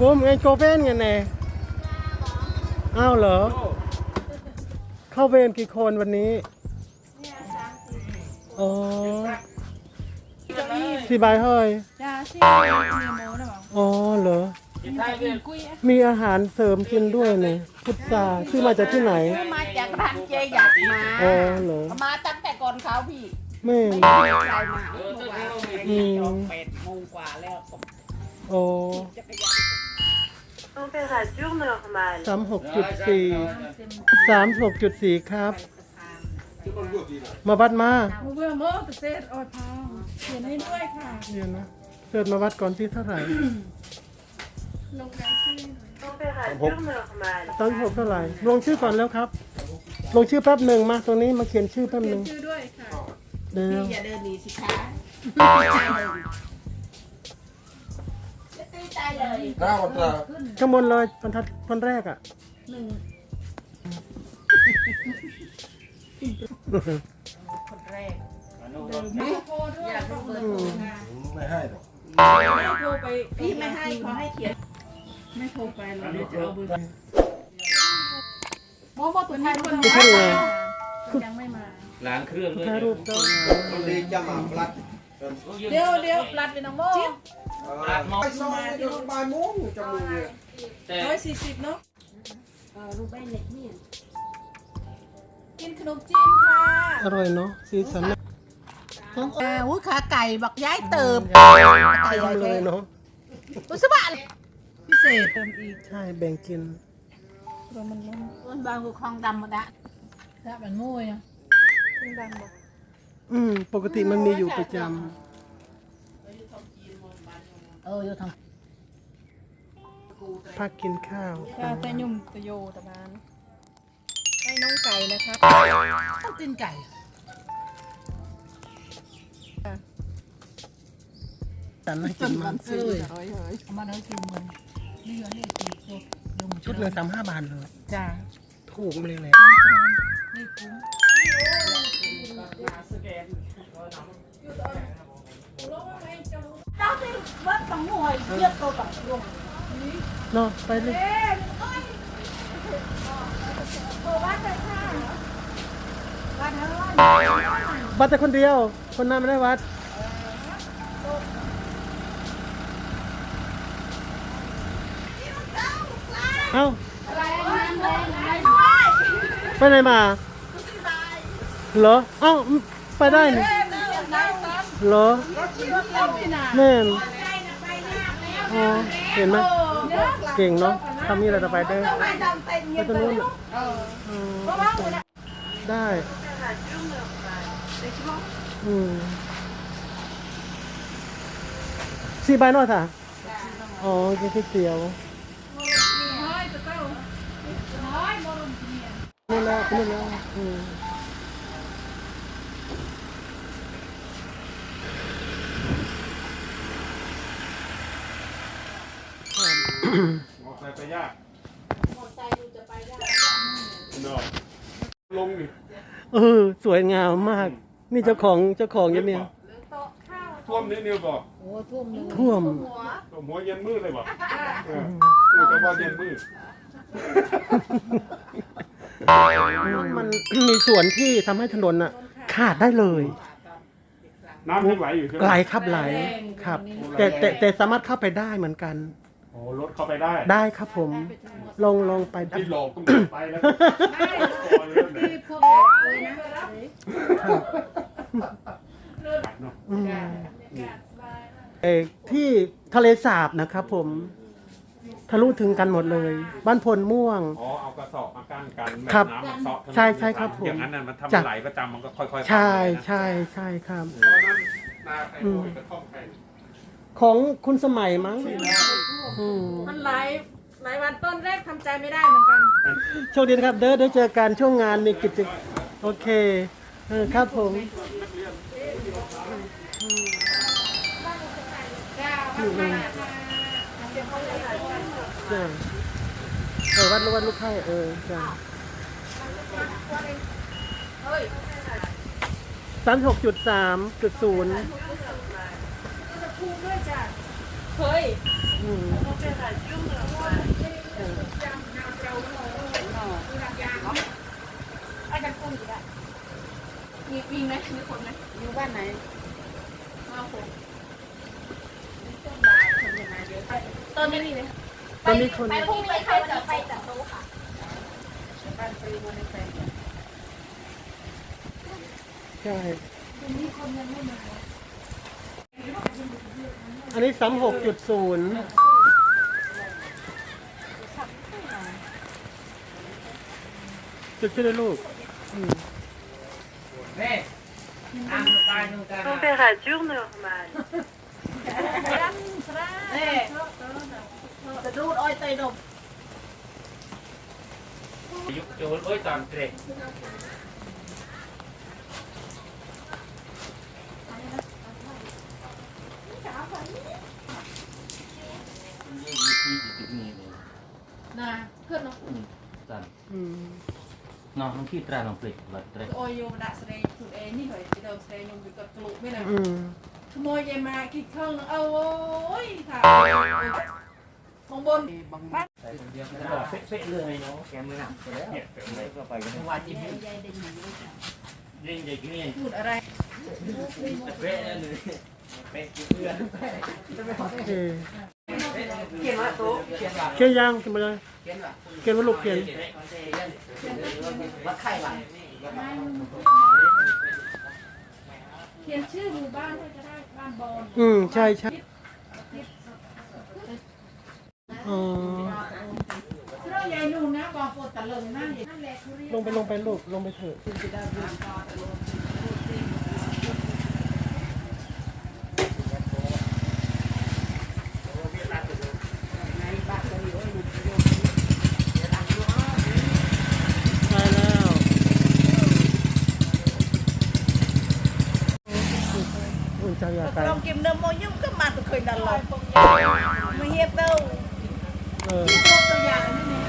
กุมไงโกเวนไงแน่อ้าวเหรอ เข้าเวรกี่คนวันนี้อ๋อสี่ใบเฮ้ยจ้าสิเมียโมนะบอกอ๋อเหรอกุยมีอาหารเสริมกินด้วยเนี่ยพุทราซื้อมาจากที่ไหน มาจากร้านเจอยากมาอ๋อเหรอ มาตั้งแต่ก่อนเขาพี่แม่ไม่ได้มาเมื่อวานอืมแปดโมงกว่าแล้วก็อ๋อจักรยาน Température normale. สามหกจุดสี่สามหกจุดสี่ครับ มาวัดมา มูเวอร์โมเกษตรออยพาวเขียนให้ด้วยค่ะ เดี๋ยวนะเกิดมาวัดก่อนที่เท่าไหร่ ลงรายชื่อ Température normale. ตอนหกเท่าไหร่ ลงชื่อก่อนแล้วครับ ลงชื่อแป๊บหนึ่งมาตรงนี้มาเขียนชื่อแป๊บหเขียนึ่นงชื่อด้วยค่ะ เดี๋ยวพี่อย่าเดินหนีสิคะ จะตีใจเลยข้างบนเลยบรรทัดคนแรกอะหนึ่งคนแรกไม่โทรด้วยต้องเบอร์โทรค่ะไม่ให้หรอกไม่โทรไปพี่ไม่ให้ขอให้เขียน ไม่โทรไปหรอกเดี๋ยวจะเอาเบอร์โมโมตัวไทยคนไม่ใช่ไงยังไม่มาล้างเครื่องด้วยถ่ายรูปต้องมันดีจะหมาพลัดเดี๋ยวเดี๋ยวปลัดไปน้องโม ไปซอยจนบ่ายโมงจะมือเนี่ยแต่ร้อยสี่สิบเนาะรูปใบเล็กนี่กินขนมจีนค่ะอร่อยเนาะสีสันน่าอ่าอุ้ยขาไก่บักย้ายเติมทำเลยเนาะอุสบะพิเศษเติมอีกใช่แบ่งกินรวมมันล้นต้นบางกูคลองดำหมดละถ้ามันโม่ยอะทุ่งดังบอกอืมปกติมันมีอยู่ประจ เอออยู่ทางำพักกินข้าวค่ะแต่ยุ่มตะโยตะบานให้น้องไก่นะครับต้องกินไก่แต่น่ากินมากเอ้ยเอามาแล้วกินมันนี่เหรอนี่กินโซ่ลงชุดเลยสามห้าบาทเลยจ้าถูกเลยแหละนี่คุ้มเราที่วัดต้องหน่วย เยอะตัวกับลงนาะไปเลยวัดแต่คนเดียว คนนั้นไม่ได้วัดเอ้าไปไหนมาเหรอเอ้าไปได้นี่ เหรอแม่นอ๋อเห็นไหมเก่งเนาะทำนี่เราจะไปได้ไปตรงนู้นน่ะได้อืมสี่ใบนอยค่ะอ๋อกินก๋วยเตี๋ยวนี่แล้วนี่แล้วอืม มอไซค์ไปยากเนาะลงนี่เออ สวยงามมาก นี่เจ้าของเจ้าของยังเนี่ยท่วมนิดเดียวบอกโอ้ทุ่มหนึ่งท่วมท่วมหัวเย็นมืดเลยบอกเออคือแต่ว่าเย็นมืดมันมีส่วนที่ทำให้ถนนอะ ขาดได้เลย น้ำยังไหลอยู่ใช่ไหมไหลครับไหลครับ แต่แต่แต่สามารถเข้าไปได้เหมือนกันโอ้รถเข้าไปได้ได้ครับผม ลงลงไปที่หลอกต้องเดินไปแล้วก่อนเริ่มเลยพวกเอ้ยนะเนาะอืมเอกที่ทะเลสาบนะครับผม ทะลุถึงกันหมดเลย บ้านพลม่วง อ๋อเอากระสอบมากั้นกันแครับน้ำมันเซาะถนนใช่ใช่ครับผมอย่างนั้นน่ะมันทำจ้ะไหลประจำมันก็ค่อยๆใช่ไปนะใช่ใช่ครับเพราะนั้นนาใครโวยกระท่อมใคร ของคุณสมัยมั้งอืมมันหลายหลายวันต้นแรกทำใจไม่ได้เหมือนกัน โชคดีนะครับ เด้อได้เจอกันช่วงงานมีกิจกรรมโอเคเออครับผมจ้ะเออวัดลูกวัดลูกไข่เออจ้ะสามหกจุดสามจุดศูนย์ เฮ้ยอืม Température normale. อาจารย์กุ้งอยู่ได้มีวิ่งไหมมีคนไหมอยู่บ้านไหนมาผมตอนนี้มีไหมตอนนี้คนไปพรุ่งนี้ใครจะไปจัดโต๊ะค่ะบ้านไปวันนี้ไปใช่ อันนี้สามหกจุดศูนย์จุดขึ้นเลยลูกอืม Température normale. เอ๊ะจะดูดอ้อยเตยดมยุคโจรโอ้ยตอ นเกร็กนะเพื่อนน้องตันอืมน้องมันขี้ตราลงปลิกบัดเกร็กโอ้ยโยมดักแสดงถูกเองนี่เหรอที่เราแสดงยมไปกดกลุไม่เลยอืมขโมยยายมาคิดเครื่องนึงเอาโอ้ยค่ะข้างบนบังบ้านบอกเป๊ะๆเลยเนาะแกมือหนักไปแล้วเนี่ยไปก็ไปกันว่าจิ้มยิงใหญ่กินนี่พูดอะไรเป๊ะเลยเป๊ะเพื่อนเออ เขียนว่าโต๊ะเขียนว่าเขียนยังเขียนมาเลยเขียนว่าเขียนว่าลูกเขียนวัดไข่หลังเขียนชื่อหมู่บ้านให้จะได้บ้านบอลอืมใช่ใช่อ๋อเราใหญ่นุ่งนะบอกปวดตะลึงนั่นนั่นแหละทุเรียนลงไปลงไปลูกลงไปเถอะ ใช่แล้ว อุ่นใจอยากไป Trong kim đâm môi nhúng cái mặt tôi khơi đàn lọc Mày hiếp đâu เออตัวอย่างนี่เนี่